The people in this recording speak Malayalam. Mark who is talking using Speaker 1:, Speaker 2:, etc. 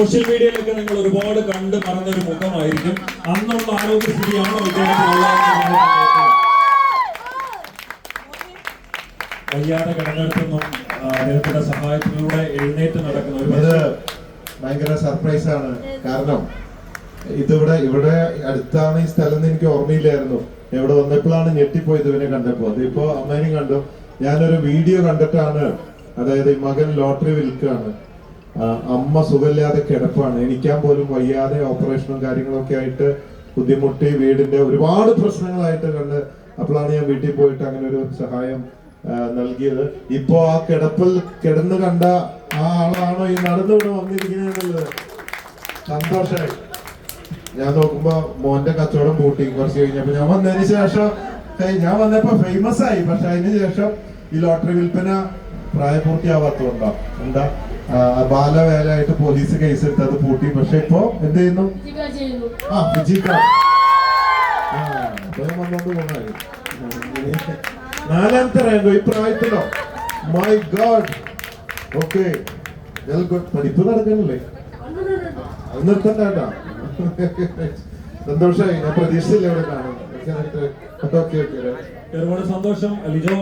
Speaker 1: സോഷ്യൽ മീഡിയയിലൊക്കെ നിങ്ങൾ ഒരുപാട് കണ്ട് പറഞ്ഞൊരു മുഖമായിരിക്കും. അന്നുള്ള ആരോഗ്യസ്ഥിതിയാണോ ഇദ്ദേഹത്തിനുള്ളതെന്ന് വയ്യാതെ കിടന്നിടത്തൊന്നും ആ, അദ്ദേഹത്തിന്റെ സഹായത്തിലൂടെ എഴുന്നേറ്റ് നടക്കുന്ന
Speaker 2: ഇത് ഭയങ്കര സർപ്രൈസ് ആണ്. കാരണം ഇതിവിടെ ഇവിടെ അടുത്താണ് ഈ സ്ഥലം എന്ന് എനിക്ക് ഓർമ്മയില്ലായിരുന്നു. ഇവിടെ വന്നപ്പോഴാണ് ഞെട്ടിപ്പോയത് ഇവനെ കണ്ടപ്പോ അതിപ്പോ അമ്മേനെയും കണ്ടു. ഞാനൊരു വീഡിയോ കണ്ടിട്ടാണ്. അതായത് മകൻ ലോട്ടറി വിൽക്കുകയാണ്. അമ്മ സുഖമില്ലാതെ കിടപ്പാണ്. എണിക്കാൻ പോലും വയ്യാതെ ഓപ്പറേഷനും കാര്യങ്ങളൊക്കെ ആയിട്ട് ബുദ്ധിമുട്ടി വീടിന്റെ ഒരുപാട് പ്രശ്നങ്ങളായിട്ട് കണ്ട് അപ്പോഴാണ് ഞാൻ വീട്ടിൽ പോയിട്ട് അങ്ങനെ ഒരു സഹായം നൽകിയത്. ഇപ്പോ ആ കിടപ്പിൽ കിടന്നു കണ്ട ആ ആളാണോ ഈ നടന്നു ഇവിടെ വന്നിരിക്കുന്നത് സന്തോഷായി ഞാൻ നോക്കുമ്പോ മോന്റെ കച്ചവടം കൂട്ടി കുറച്ച് കഴിഞ്ഞപ്പോ ഞാൻ വന്നതിന് ശേഷം ഞാൻ വന്നപ്പോ ഫേമസ് ആയി. പക്ഷെ അതിന് ശേഷം ഈ ലോട്ടറി വിൽപ്പന പ്രായപൂർത്തിയാവാത്തതുണ്ടോ എന്താ? ബാലവേലയായിട്ട് പോലീസ് കേസ് എടുത്ത് അത് പൂട്ടി. പക്ഷെ ഇപ്പൊ എന്ത് ചെയ്യുന്നു? ആ ഫിജിക്ക വന്നോണ്ട് പോണായി നാലാമത്തെ റാങ്കോ ഈ പ്രായത്തിലോ മൈ ഗോഡ് ഓക്കെ പഠിപ്പ് നടക്കണല്ലേ? അത് നിർത്തണ്ട സന്തോഷമായി ഞാൻ പ്രതീക്ഷിച്ചില്ല ഇവിടെ കാണാൻ. ഓക്കെ ഓക്കെ
Speaker 1: ഒരുപാട് സന്തോഷം. ലിജോ